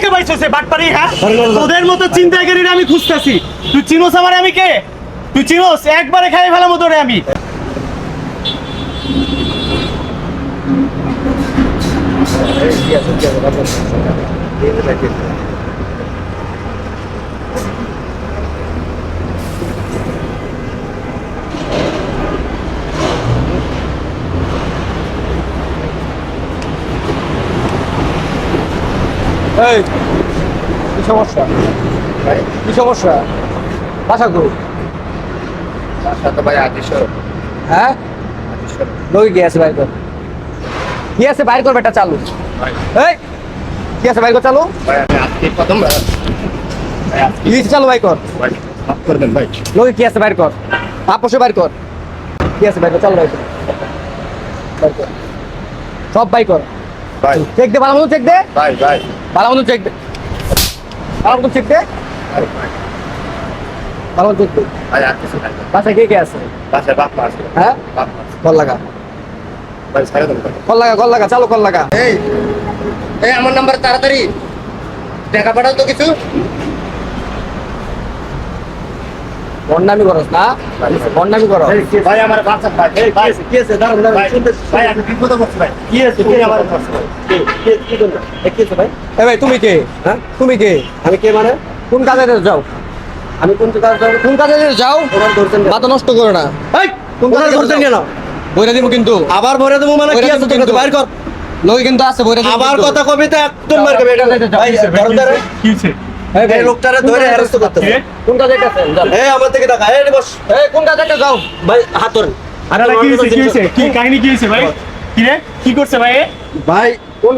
থেকে বাইছছে বাটপারি হ্যাঁ? তোদের মতো চিন্তাকারীরা আমি খুঁজতেছি। তুই চিনোস আমারে আমি কে? তুই চিনোস? একবারে খাই ফেলাম তোরে আমি। এই কি সমস্যা? কি সমস্যা? বাসা কো তো ভাই আদিশ হ্যাঁ? লোক কি আছে বাইর কর। কি আছে বাইর কর বেটা চালু। এই কি আছে বাইর কর চালু। আছে চালু বাইর কর। লোক কি আছে বাইর কর। আপসে বাইর কর। কি আছে বাইর কর চালু বাইর কর। বাইর কর। সব বাই কর। চেক দে ভালো মতো চেক দে। ভালো মতো চেক দে। ভালো মতো চেক দে। ভালো মতো চেক দে। বাসায় কে কে আছে? বাসায় বাপ আছে। হ্যাঁ? কল লাগা। কল লাগা কল লাগা চালু কল লাগা। এই এই আমার নাম্বার তাড়াতাড়ি। টাকা পাঠাও তো কিছু। বন্ডামি করস না? বন্ডামি করস ভাই আমার বাচ্চা ভাই এই ভাই। কি আছে? দাঁড়ান ভাই ভাই আমি বিপদে পড়ছি ভাই। কি আছে? তুমি আমার পাশে কি আছে ভাই? এ ভাই তুমি কে? হ্যাঁ? তুমি কে? আমি কে মানে? কোন কাজে যাও? আমি কোন কাজে যাও কোন কাজে যাও? মাথা নষ্ট করো না। এই কোন কাজে ধরছেন কেন বইরা দিব কিন্তু। আবার ভরে দেবো মানে কি আছে? কাছে বাইর কর। লোক কিন্তু আছে বইরা দিব আবার কথা কবি তো একদম মার খাবে এটা ভাই ধরো কি হইছে? এই লোকটারে ধরে হ্যারাস্ত করতেছে কে? কোন কাজে যাচ্ছেন যাও এই আমার থেকে টাকা এই বস। এই কোন কাজে যাও? ভাই হাত ধরেন। আরে কি হইছে কি হইছে কি কাহিনী কি হইছে ভাই? কি রে? কি করছে ভাই? এ? ভাই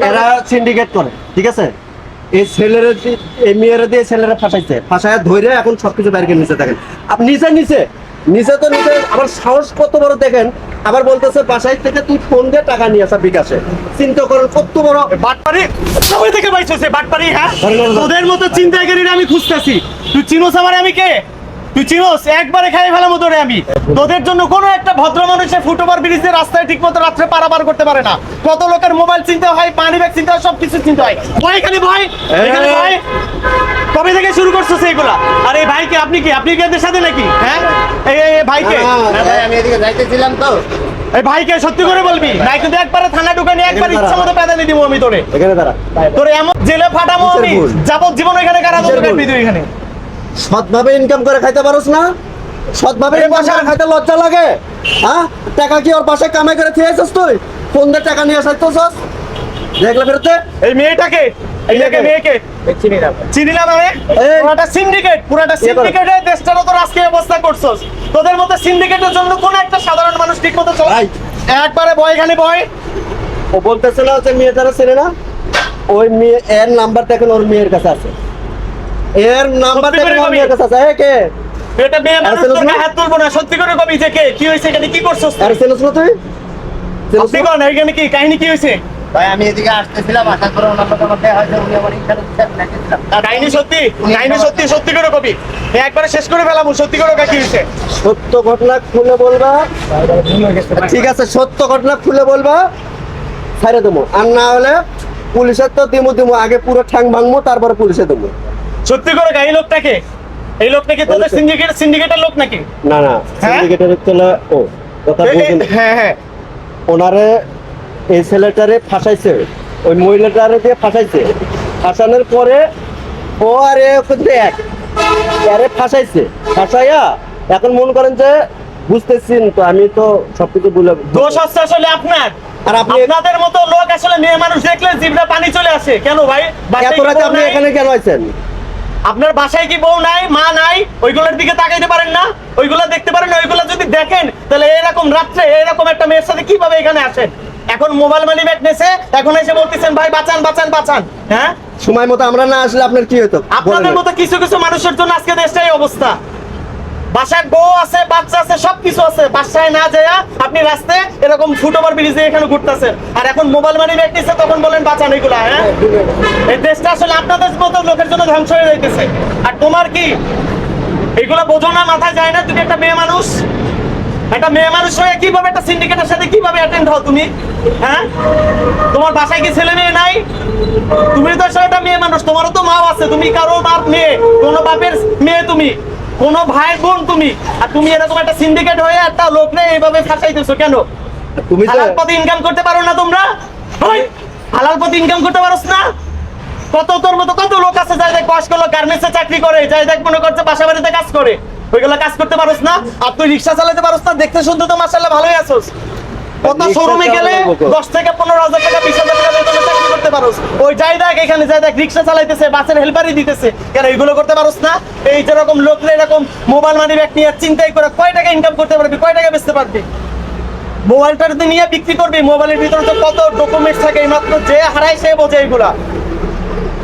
এরা সিন্ডিকেট করে ঠিক আছে? এই ছেলেরা এই মেয়েরা দিয়ে ছেলেরা ফাঁসাইছে। ফাঁসায় ধরে এখন সবকিছু বাইরে নিচে থাকেন আপনি নিচে নিচে। নিচে তো নিজে আবার সাহস কত বড় দেখেন আবার বলতেছে বাসায় থেকে তুই ফোন দিয়ে টাকা নিয়ে আসা বিকাশে। চিন্তা করেন কত বড় বাটপারি। কবে থেকে পাইছছে বাটপারি হ্যাঁ। তোদের মতো চিন্তাকারীরা আমি খুঁজতেছি। তুই চিনোস আমারে আমি কে? তুই চিনোস? একবারে খাই ফেলাম তোরে আমি। তোদের জন্য কোনো একটা ভদ্র মানুষের ফুটওভার ব্রিজে রাস্তায় ঠিক মতো রাত্রে পারাপার করতে পারে না। কত লোকের মোবাইল চিনতে হয় পানি ব্যাগ চিনতে হয় সব কিছু চিনতে হয়। ভয় এখানে ভয় এখানে ভয়। থেকে শুরু করছ সেইগুলা? আর এই ভাইকে আপনি কি? আপনি কি এদের সাথে নাকি? হ্যাঁ? এই ভাইকে? না ভাই আমি এদিকে যাইতেছিলাম তো। এই ভাইকে সত্যি করে বলবি? নাই কিন্তু একবারে থানা ঢুকে নিয়ে একবার ইচ্ছা মতো পেদানি দিব আমি তোরে। এখানে দাঁড়া। তোরে এমন জেলে কিসের আমি? যাবজ্জীবন এখানে কারাদণ্ড কাটবি তুই এখানে। সৎভাবে ইনকাম করে খাইতে পারোস না? সৎভাবে ইনকাম করে খাইতে লজ্জা লাগে? হ্যাঁ টাকা কি ওর পাশে কামাই করে খেয়েছিস তুই? দিয়ে টাকা নিয়ে আসাইতেছস? দেখলে এই মেয়েটাকে মেয়েকে? মানে? এই। পুরাটা সিন্ডিকেট পুরাটা ইয়ে সিন্ডিকেটে দেশটার তো আজকে অবস্থা করছস। তোদের মতো সিন্ডিকেটের জন্য কোন একটা সাধারণ মানুষ ঠিক মতো চলে একবারে বয় এখানে বয় ও বলতেছিল যে মেয়েটারা চেনে না? ওই মেয়ে এর নাম্বার দেখেন ওর মেয়ের কাছে আছে। এর নাম্বার দেখেন ওর মেয়ের কাছে আছে। কে? এটা মেয়ে মানুষ চেনোস তোর না? গায়ে হাত তুলবো না। সত্যি করে কবি যে কে? কি হয়েছে? এখানে কি করছস না তুই? আপনি না? এখানে কি? কাহিনী কি হয়েছে? ভাই আমি এদিকে আসতেছিলাম ওনার লোক হয়তো উনি আমার কাহিনী সত্যি? কাহিনী সত্যি সত্যি করে কবি। একবারে শেষ করে ফেলাম সত্যি করে কি হয়েছে। সত্য ঘটনা খুলে বলবা। ঠিক আছে সত্য ঘটনা খুলে বলবা। দেবো। আর না হলে পুলিশের তো দিমু দিমু আগে পুরো ঠ্যাং ভাঙবো তারপরে পুলিশে দেবো। সত্যি করে এই লোকটাকে এই লোকটা কি তোদের সিন্ডিকেট সিন্ডিকেটের লোক নাকি? না না হ্যাঁ? সিন্ডিকেটের চলে ও কথা বলছেন হ্যাঁ হ্যাঁ। ওনারে এই ছেলেটারে ফাঁসাইছে। ওই মহিলাটারে দিয়ে ফাঁসাইছে। ফাঁসানোর পরে ও আর এক। আরে ফাঁসাইছে। ফাঁসাইয়া এখন মনে করেন যে বুঝতেছেন তো আমি তো সবকিছু বলে দোষ হচ্ছে আসলে আপনার। আর আপনি- আপনাদের মতো লোক আসলে মেয়ে মানুষ দেখলে জিভটা পানি চলে আসে। কেন ভাই? এত রাতে আপনি এখানে কেন আছেন আপনার বাসায় কি বউ নাই মা নাই? ওইগুলোর দিকে তাকাইতে পারেন না। ওইগুলো দেখতে পারেন না। ওইগুলো যদি দেখেন তাহলে এরকম রাত্রে এরকম একটা মেয়ের সাথে কীভাবে এখানে আসেন? এখন মোবাইল মানি ব্যাগ নেছে এখন এসে বলতেছেন ভাই বাঁচান বাঁচান বাঁচান। হ্যাঁ? সময় মতো আমরা না আসলে আপনার কি হতো আপনাদের মতো কিছু কিছু মানুষের জন্য আজকে দেশটাই অবস্থা। বাসায় বউ আছে বাচ্চা আছে সবকিছু আছে। বাসায় না যায় আপনি রাস্তায় এরকম ফুটওভার ব্রিজে এখানে ঘুরতেছেন। আর এখন মোবাইল মানি ব্যাগ নিচ্ছে তখন বলেন বাঁচান এগুলা হ্যাঁ? এই দেশটা আসলে আপনাদের মতো লোকের জন্য ধ্বংস হয়ে যাইতেছে। আর তোমার কি? এগুলো বোঝো না মাথায় যায় না তুমি একটা মেয়ে মানুষ। একটা মেয়ে মানুষ হয়ে কীভাবে একটা সিন্ডিকেটের সাথে কীভাবে অ্যাটেন্ড হও তুমি? হ্যাঁ? তোমার বাসায় কি ছেলে মেয়ে নাই? তুমি তো একটা মেয়ে মানুষ তোমারও তো মাও আছে তুমি কারও বাপ মেয়ে কোনো বাপের মেয়ে তুমি কোনো ভাই বোন তুমি আর তুমি এরকম একটা সিন্ডিকেট হয়ে একটা লোক নেই এইভাবে ফাঁসাইতেছো কেন? তুমি হালাল পথে ইনকাম করতে পারো না তোমরা? হালাল পথে ইনকাম করতে পারোস না? কত তোর মতো কত লোক আছে যাই দেখ বয়স্ক লোক গার্মেন্টসে চাকরি করে যাই দেখ মনে করছে বাসা বাড়িতে কাজ করে? ওইগুলো কাজ করতে পারোস না আর তুই রিক্সা চালাতে পারোস না দেখতে শুনতে তো মাসাল্লাহ ভালোই আছোস। কত রিক্সা শোরুমে গেলে? দশ থেকে পনেরো হাজার টাকা বিশ হাজার টাকা বেতনে চাকরি করতে পারোস। ওই যাই দেখ এখানে যাই দেখ রিক্সা চালাইতেছে বাসের হেল্পারই দিতেছে। কেন এইগুলো করতে পারোস না? এই যেরকম লোক এরকম মোবাইল মানি ব্যাগ নিয়ে চিন্তাই করে কয় টাকা ইনকাম করতে পারবি কয় টাকা বেচতে পারবি? মোবাইলটা যদি নিয়ে বিক্রি করবি মোবাইলের ভিতরে তো কত ডকুমেন্টস থাকে এই মাত্র যে হারায় সে বোঝে এইগুলা।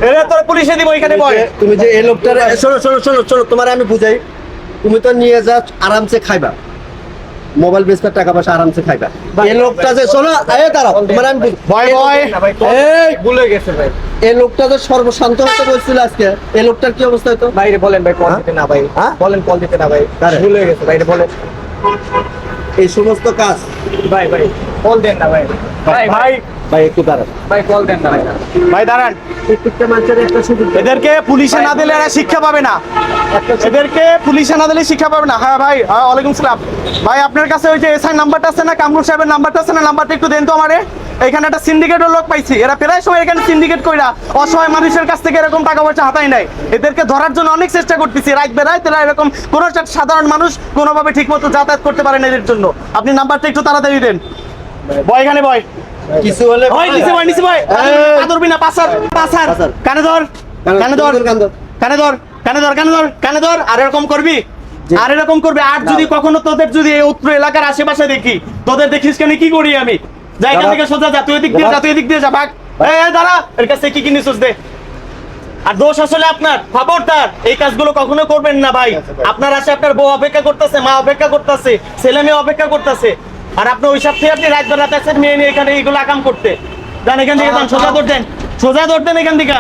এরা তোর পুলিশে দিব এখানে বয়। তুমি যে এই লোকটার শোনো শোনো শোনো শোনো তোমার আমি বুঝাই। তুমি তো নিয়ে যা আরামসে খাইবা। মোবাইল বেচতে টাকা পয়সা আরামসে খাইবা। এই লোকটা যে শোনো এ দাঁড়াও তোমার আমি ভয় ভয় এই ভুলে গেছে ভাই এই লোকটা যে সর্বশান্ত হতে বলছিল আজকে এই লোকটার কি অবস্থা হতো বাইরে বলেন ভাই কল? দিতে না ভাই। হ্যাঁ? বলেন কল দিতে না ভাই? ভুলে গেছে বাইরে বলেন। এই সমস্ত কাজ ভাই ভাই কল দেন না ভাই ভাই ভাই ভাই একটু দাঁড়ান। ভাই কল দেন না ভাই। দাঁড়ান। প্রত্যেকটা মানুষের একটা সুযোগ এদেরকে পুলিশে না দিলে এরা শিক্ষা পাবে না। এদেরকে পুলিশে না দিলে শিক্ষা পাবে না। হ্যাঁ ভাই হ্যাঁ ওয়ালাইকুম সালাম। ভাই আপনার কাছে ওই যে এসআই নাম্বারটা আছে না কামরুল সাহেবের নাম্বারটা আছে না নাম্বারটা একটু দেন তো আমারে। এখানে একটা সিন্ডিকেটের লোক পাইছি। এরা প্রায় সময় এখানে সিন্ডিকেট কইরা অসহায় মানুষের কাছ থেকে এরকম টাকা পয়সা হাতায় নাই এদেরকে ধরার জন্য অনেক চেষ্টা করতেছি। রাত বেড়ায় তারা এরকম কোনো একটা সাধারণ মানুষ কোনোভাবে ঠিক মতো যাতায়াত করতে পারে না এদের জন্য। আপনি নাম্বারটা একটু তাড়াতাড়ি দেন। বয় এখানে বয়। কিছু হলে ওই নিচে ভাই নিচে ভাই না পাসার পাসার। কানে ধর কানে- ধর কানে ধর। কানে ধর। কানে ধর কানে ধর আর এরকম করবি আর এরকম করবি। আর যদি কখনো তোদের যদি এই উত্তর এলাকার আশেপাশে দেখি তোদের দেখিস কেন কি করি আমি? যা এখান থেকে সোজা যা তুই এদিক দিয়ে যা তুই এদিক দিয়ে যা ভাগ। এই এই, দাঁড়া এর কাছে কি কি নিছিস দে। আর দোষ আসলে আপনার খবরদার। এই কাজগুলো কখনো করবেন না ভাই। আপনার আসে আপনার বউ অপেক্ষা করতেছে মা অপেক্ষা করতেছে ছেলে মেয়ে অপেক্ষা করতেছে। আর আপনি ওই সব থেকে আপনি রাত বেড়াতে আসেন মেয়ে নিয়ে এখানে এইগুলো আকাম করতে। যান এখান থেকে যান সোজা ধরতেন সোজা ধরতেন এখান থেকে।